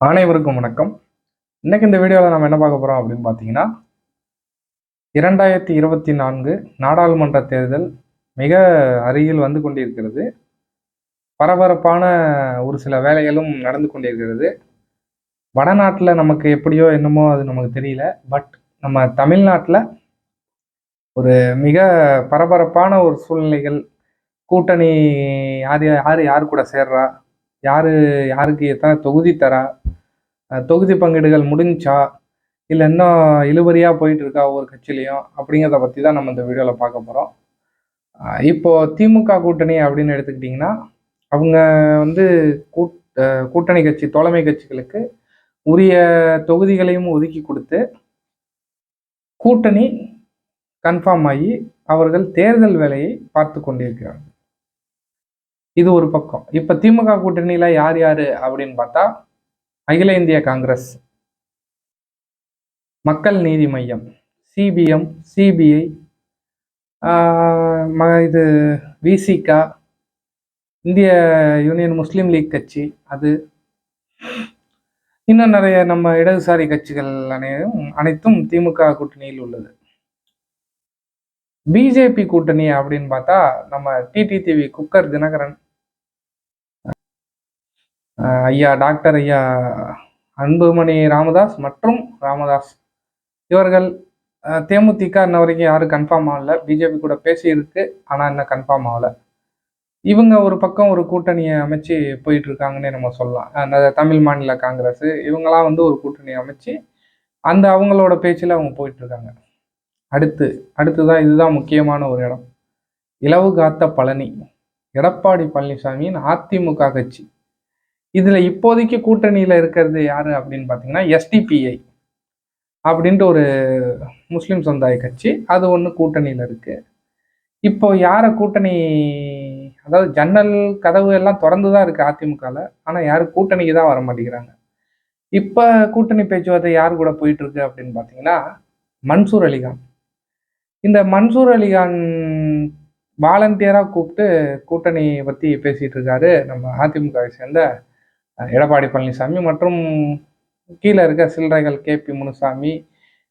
அனைவருக்கும் வணக்கம். இன்னைக்கு இந்த வீடியோவில் நம்ம என்ன பார்க்க போகிறோம் அப்படின்னு பார்த்தீங்கன்னா இரண்டாயிரத்தி இருபத்தி நான்கு நாடாளுமன்ற தேர்தல் மிக அருகில் வந்து கொண்டிருக்கிறது. பரபரப்பான ஒரு சில வேலைகளும் நடந்து கொண்டிருக்கிறது. வடநாட்டில் நமக்கு எப்படியோ என்னமோ அது நமக்கு தெரியல. பட் நம்ம தமிழ்நாட்டில் ஒரு மிக பரபரப்பான ஒரு சூழ்நிலைகள் கூட்டணி யார் யார் யார் கூட சேர்றா? யார் யாருக்கு எத்தனை தொகுதி தரா? தொகுதி பங்கீடுகள் முடிஞ்சா இல்லை இன்னும் இழுபறியாக போயிட்டு இருக்கா ஒவ்வொரு கட்சியிலையும் அப்படிங்கிறத பற்றி தான் நம்ம இந்த வீடியோவில் பார்க்க போகிறோம் இப்போது திமுக கூட்டணி அப்படின்னு எடுத்துக்கிட்டிங்கன்னா அவங்க வந்து கூட் கூட்டணி கட்சி தோழமை கட்சிகளுக்கு உரிய தொகுதிகளையும் ஒதுக்கி கொடுத்து கூட்டணி கன்ஃபார்ம் ஆகி அவர்கள் தேர்தல் வேலையை பார்த்து கொண்டிருக்கிறார்கள் இது ஒரு பக்கம். இப்போ திமுக கூட்டணியில் யார் யார் அப்படின்னு பார்த்தா அகில இந்திய காங்கிரஸ். மக்கள் நீதி மையம். சிபிஎம் சிபிஐ இது விசிகா இந்திய யூனியன் முஸ்லீம் லீக் கட்சி அது. இன்னும் நிறைய நம்ம இடதுசாரி கட்சிகள் அனைத்தும் அனைத்தும் திமுக கூட்டணியில் உள்ளது. பிஜேபி கூட்டணி அப்படின்னு பார்த்தா நம்ம டிடிடிவி குக்கர் தினகரன் ஐயா டாக்டர் ஐயா அன்புமணி ராமதாஸ் மற்றும் ராமதாஸ். இவர்கள் தேமுதிக இன்ன வரைக்கும் யாரும் கன்ஃபார்ம் ஆகல. பிஜேபி கூட பேசியிருக்கு ஆனால் இன்னும் கன்ஃபார்ம் ஆகலை. இவங்க ஒரு பக்கம் ஒரு கூட்டணியை அமைச்சு போயிட்டு இருக்காங்கன்னே நம்ம சொல்லலாம். அந்த தமிழ் மாநில காங்கிரஸ் இவங்கெல்லாம் வந்து ஒரு கூட்டணியை அமைச்சு அந்த அவங்களோட பேச்சில் அவங்க போயிட்டு இருக்காங்க அடுத்து தான் இதுதான் முக்கியமான ஒரு இடம். இலவு காத்த பழனி எடப்பாடி பழனிசாமியின் அதிமுக கட்சி. இதில் இப்போதைக்கு கூட்டணியில் இருக்கிறது யார் அப்படின்னு பார்த்தீங்கன்னா எஸ்டிபிஐ அப்படின்ட்டு ஒரு முஸ்லீம் சமுதாய கட்சி. அது ஒன்று கூட்டணியில் இருக்குது இப்போ யாரை கூட்டணி அதாவது ஜன்னல் கதவு எல்லாம் திறந்து தான் இருக்குது அதிமுகவில் ஆனால் யாரும் கூட்டணிக்கு தான் வர மாட்டேங்கிறாங்க. இப்போ கூட்டணி பேச்சுவார்த்தை யார் கூட போயிட்டுருக்கு அப்படின்னு பார்த்தீங்கன்னா மன்சூர் அலிகான். இந்த மன்சூர் அலிகான் வாலண்டியராக கூப்பிட்டு கூட்டணி பற்றி பேசிகிட்டு இருக்காரு நம்ம அதிமுகவை சேர்ந்த எடப்பாடி பழனிசாமி மற்றும் கீழே இருக்க சில்லறைகள் கேபி முனுசாமி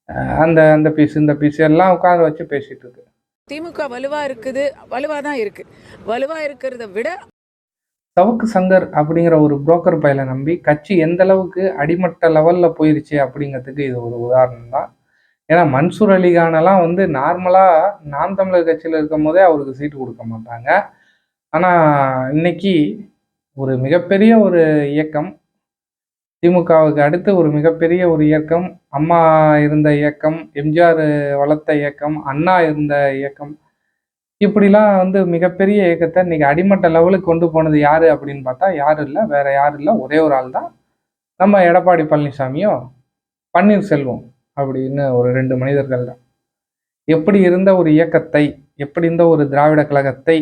அஹ், அந்த அந்த பீஸ் இந்த பீஸ் எல்லாம் உட்கார வச்சு பேசிட்டு இருக்கு. திமுக வலுவா இருக்குது வலுவா தான் இருக்கு. வலுவா இருக்கிறத விட சவுக்கு சங்கர் அப்படிங்கிற ஒரு புரோக்கர் பையலை நம்பி கட்சி எந்த அளவுக்கு அடிமட்ட லெவல்ல போயிருச்சு அப்படிங்கிறதுக்கு இது ஒரு உதாரணம் தான். ஏன்னா மன்சூர் அலிகானெல்லாம் வந்து நார்மலா நாம் தமிழர் கட்சியில் இருக்கும் போதே அவருக்கு சீட்டு கொடுக்க மாட்டாங்க. ஆனா இன்னைக்கு ஒரு மிகப்பெரிய ஒரு இயக்கம். திமுகவுக்கு அடுத்து ஒரு மிகப்பெரிய ஒரு இயக்கம். அம்மா இருந்த இயக்கம் எம்ஜிஆர் வளர்த்த இயக்கம் அண்ணா இருந்த இயக்கம். இப்படிலாம் வந்து மிகப்பெரிய இயக்கத்தை இன்னைக்கு அடிமட்ட லெவலுக்கு கொண்டு போனது யார் அப்படின்னு பார்த்தா யாரும் இல்லை வேற யாரும் இல்லை ஒரே ஒரு ஆள் தான். நம்ம எடப்பாடி பழனிசாமியும் பன்னீர்செல்வம் அப்படின்னு ஒரு ரெண்டு மனிதர்கள் தான். எப்படி இருந்த ஒரு இயக்கத்தை எப்படி இருந்த ஒரு திராவிட கழகத்தை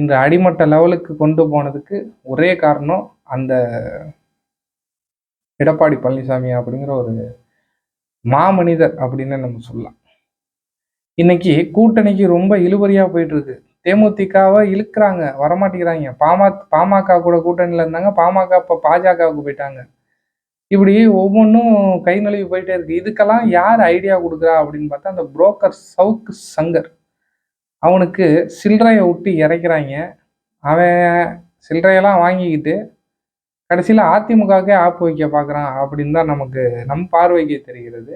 இந்த அடிமட்ட லெவலுக்கு கொண்டு போனதுக்கு ஒரே காரணம் அந்த எடப்பாடி பழனிசாமி அப்படிங்கிற ஒரு மாமனிதர் அப்படின்னு நம்ம சொல்லலாம். இன்னைக்கு கூட்டணிக்கு ரொம்ப இழுபறியா போயிட்டு இருக்கு தேமுதிகவை இழுக்கிறாங்க வரமாட்டேங்கிறாங்க. பாமா பாமக கூட கூட்டணியில் இருந்தாங்க பாமக இப்போ பாஜகவுக்கு போயிட்டாங்க. இப்படி ஒவ்வொன்றும் கை நழுவி போயிட்டே இருக்கு. இதுக்கெல்லாம் யார் ஐடியா கொடுக்குறா அப்படின்னு பார்த்தா அந்த புரோக்கர் சவுக்கு சங்கர். அவனுக்கு சில்லறையை விட்டு இறைக்கிறாங்க. அவன் சில்லறையெல்லாம் வாங்கிக்கிட்டு கடைசியில் அதிமுகவுக்கே ஆப்பு வைக்க பார்க்குறான் அப்படின்னு தான் நமக்கு நம் பார்வைக்கு தெரிகிறது.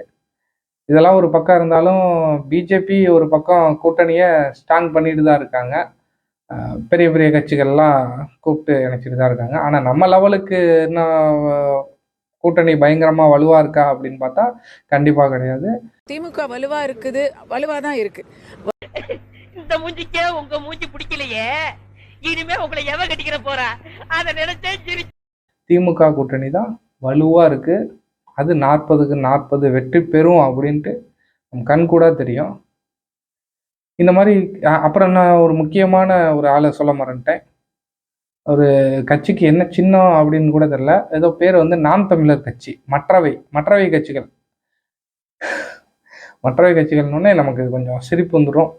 இதெல்லாம் ஒரு பக்கம் இருந்தாலும் பிஜேபி ஒரு பக்கம் கூட்டணியை ஸ்ட்ராங் பண்ணிட்டு தான் இருக்காங்க. பெரிய பெரிய கட்சிகள்லாம் கூப்பிட்டு இணைச்சிட்டு தான் இருக்காங்க. ஆனால் நம்ம லெவலுக்கு இன்னும் கூட்டணி பயங்கரமாக வலுவாக இருக்கா அப்படின்னு பார்த்தா கண்டிப்பாக கிடையாது. திமுக வலுவாக இருக்குது வலுவாக தான் இருக்குது மூஞ்சிக்கே உங்க மூஞ்சி பிடிக்கலையே. இனிமே உங்களை எவ கட்டிக்கிற போறா? அத நினைச்சே சிரி திமுக கூட்டணி தான் வலுவா இருக்கு. அது நாற்பதுக்கு நாற்பது வெற்றி பெறும் அப்படின்ட்டு நம் கண் கூட தெரியும். இந்த மாதிரி அப்புறம் நான் ஒரு முக்கியமான ஒரு ஆளை சொல்ல மறந்துட்டேன். ஒரு கட்சிக்கு என்ன சின்னம் அப்படின்னு கூட தெரியல. ஏதோ பேர் வந்து நாம் தமிழர் கட்சி மற்றவை மற்றவை கட்சிகள். மற்றவை கட்சிகள்னு நமக்கு கொஞ்சம் சிரிப்பு வந்துடும்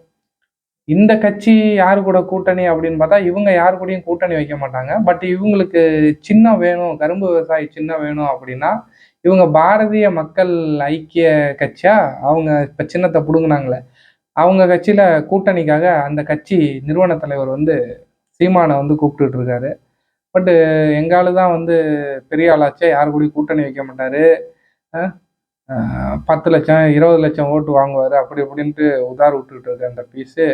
இந்த கட்சி யாரு கூட கூட்டணி அப்படின்னு பார்த்தா இவங்க யாரு கூடயும் கூட்டணி வைக்க மாட்டாங்க. பட் இவங்களுக்கு சின்ன வேணும் கரும்பு விவசாயி சின்ன வேணும் அப்படின்னா இவங்க பாரதிய மக்கள் ஐக்கிய கட்சியா? அவங்க இப்போ சின்னத்தை பிடுங்கினாங்களே. அவங்க கட்சியில கூட்டணிக்காக அந்த கட்சி நிறுவன தலைவர் வந்து சீமானை வந்து கூப்பிட்டுட்டு இருக்காரு. பட்டு எங்காலு தான் வந்து பெரிய ஆளாச்சே யாரு கூடயும் கூட்டணி வைக்க மாட்டாரு. பத்து லட்சம் இருபது லட்சம் ஓட்டு வாங்குவார் அப்படி இப்படின்ட்டு உதார் விட்டுக்கிட்டு இருக்க அந்த பீஸு.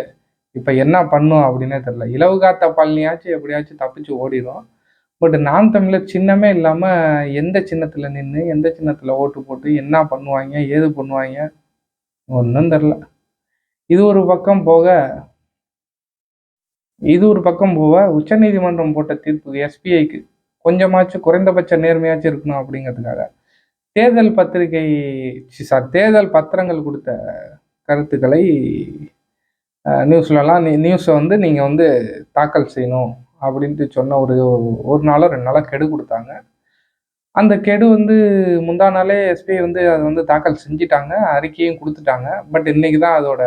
இப்போ என்ன பண்ணும் அப்படின்னே தெரில இலவு காத்த பழனியாச்சும் எப்படியாச்சும் தப்பிச்சு ஓடிடும் பட் நாம் தமிழர் சின்னமே இல்லாமல் எந்த சின்னத்தில் நின்று எந்த சின்னத்தில் ஓட்டு போட்டு என்ன பண்ணுவாங்க ஏது பண்ணுவாங்க ஒன்றும் தெரில இது ஒரு பக்கம் போக இது ஒரு பக்கம் போக உச்சநீதிமன்றம் போட்ட தீர்ப்பு எஸ்பிஐக்கு கொஞ்சமாச்சும் குறைந்தபட்ச நேர்மையாச்சும் இருக்கணும் அப்படிங்கிறதுக்காக. தேர்தல் பத்திரிகை சார் தேர்தல் பத்திரங்கள் கொடுத்த கருத்துக்களை நியூஸ்லலாம் நியூஸை வந்து நீங்கள் வந்து தாக்கல் செய்யணும் அப்படின்ட்டு சொன்ன ஒரு ஒரு நாளோ ரெண்டு நாளோ கெடு கொடுத்தாங்க. அந்த கெடு வந்து முந்தா நாளே எஸ்பிஐ வந்து அதை வந்து தாக்கல் செஞ்சிட்டாங்க அறிக்கையும் கொடுத்துட்டாங்க. பட் இன்னைக்கு தான் அதோட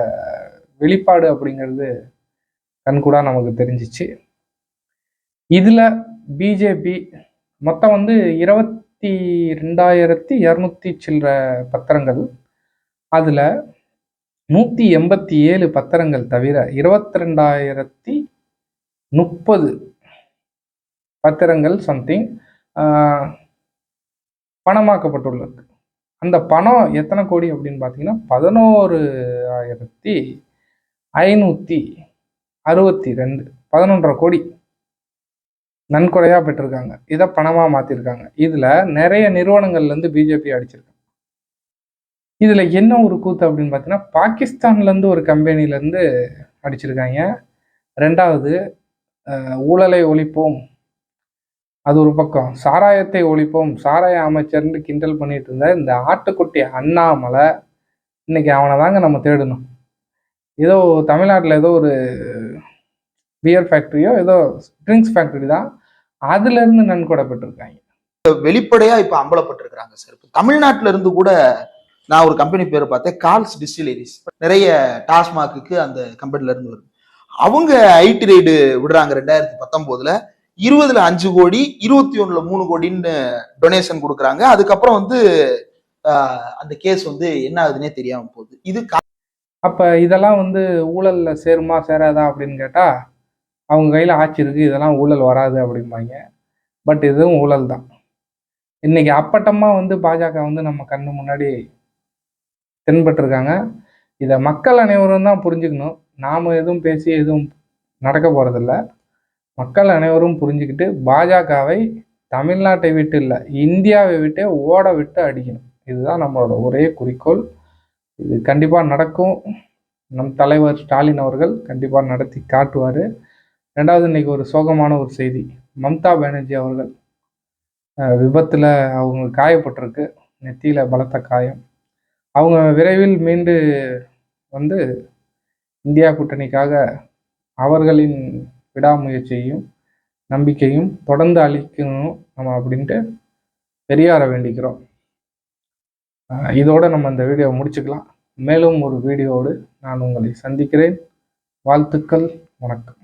வெளிப்பாடு அப்படிங்கிறது கண்கூடாக நமக்கு தெரிஞ்சிச்சு. இதில் பிஜேபி மொத்தம் வந்து இருபத்தி ரெண்டாயிரத்தி இரநூத்தி சில்லற பத்திரங்கள். அதில் நூற்றி எண்பத்தி ஏழு பத்திரங்கள் தவிர இருபத்தி ரெண்டாயிரத்தி முப்பது பத்திரங்கள் சம்திங் பணமாக்கப்பட்டுள்ளது. அந்த பணம் எத்தனை கோடி அப்படின்னு பார்த்தீங்கன்னா பதினோரு ஆயிரத்தி ஐநூற்றி அறுபத்தி ரெண்டு பதினொன்றரை கோடி நன்கொடையாக பெற்றிருக்காங்க. இதை பணமாக மாற்றிருக்காங்க இதில் நிறைய நிறுவனங்கள்லேருந்து பிஜேபி அடிச்சிருக்காங்க. இதில் என்ன ஒரு கூத்து அப்படின்னு பார்த்தீங்கன்னா பாகிஸ்தான்லேருந்து ஒரு கம்பெனிலேருந்து அடிச்சிருக்காங்க. ரெண்டாவது ஊழலை ஒழிப்போம். அது ஒரு பக்கம். சாராயத்தை ஒழிப்போம். சாராய அமைச்சர்னு கிண்டல் பண்ணிட்டு இருந்த இந்த ஆட்டுக்குட்டி அண்ணாமலை இன்னைக்கு அவனை தாங்க நம்ம தேடணும். ஏதோ தமிழ்நாட்டில் ஏதோ ஒரு பியர் ஃபேக்ட்ரியோ ஏதோ ட்ரிங்க்ஸ் ஃபேக்ட்ரி தான் அதுலேருந்து நன்கொடை பெற்றிருக்காங்க. வெளிப்படையாக இப்போ அம்பலப்பட்டிருக்கிறாங்க சார் இப்போ தமிழ்நாட்டுல இருந்து கூட நான் ஒரு கம்பெனி பேர் பார்த்தேன் கால்ஸ் டிஸ்டிலரிஸ் நிறைய டாஸ்மாக்கு அந்த கம்பெனில இருந்து வருது அவங்க ஐடி ரைடு விடுறாங்க ரெண்டாயிரத்தி பத்தொன்பதுல இருபதுல அஞ்சு கோடி இருபத்தி ஒண்ணுல மூணு கோடின்னு டொனேஷன் கொடுக்குறாங்க. அதுக்கப்புறம் வந்து அந்த கேஸ் வந்து என்ன ஆகுதுன்னே தெரியாம போகுது. இது அப்போ இதெல்லாம் வந்து ஊழலில் சேருமா சேராதா அப்படின்னு கேட்டால் அவங்க கையில் ஆட்சி இருக்கு இதெல்லாம் ஊழல் வராது அப்படிம்பாங்க. பட் இதுவும் ஊழல் தான் இன்னைக்கு அப்பட்டமாக வந்து பாஜக வந்து நம்ம கண்ணு முன்னாடி தென்பட்டிருக்காங்க. இதை மக்கள் அனைவரும் தான் புரிஞ்சுக்கணும். நாம் எதுவும் பேசி எதுவும் நடக்க போகிறதில்ல மக்கள் அனைவரும் புரிஞ்சுக்கிட்டு பாஜகவை தமிழ்நாட்டை விட்டு இல்லை இந்தியாவை விட்டே ஓட விட்டு அடிக்கணும். இதுதான் நம்மளோட ஒரே குறிக்கோள். இது கண்டிப்பாக நடக்கும். நம் தலைவர் ஸ்டாலின் அவர்கள் கண்டிப்பாக நடத்தி காட்டுவார். ரெண்டாவது இன்றைக்கி ஒரு சோகமான ஒரு செய்தி. மம்தா பானர்ஜி அவர்கள் விபத்தில் அவங்க காயப்பட்டிருக்கு. நெத்தியில் பலத்த காயம். அவங்க விரைவில் மீண்டு வந்து இந்தியா கூட்டணிக்காக அவர்களின் விடாமுயற்சியையும் நம்பிக்கையும் தொடர்ந்து அளிக்கணும் நம்ம அப்படின்ட்டு பெரியார வேண்டிக்கிறோம். இதோடு இதோட நம்ம இந்த வீடியோவை முடிச்சுக்கலாம். மேலும் ஒரு வீடியோவோடு நான் உங்களை சந்திக்கிறேன். வாழ்த்துக்கள் வணக்கம்.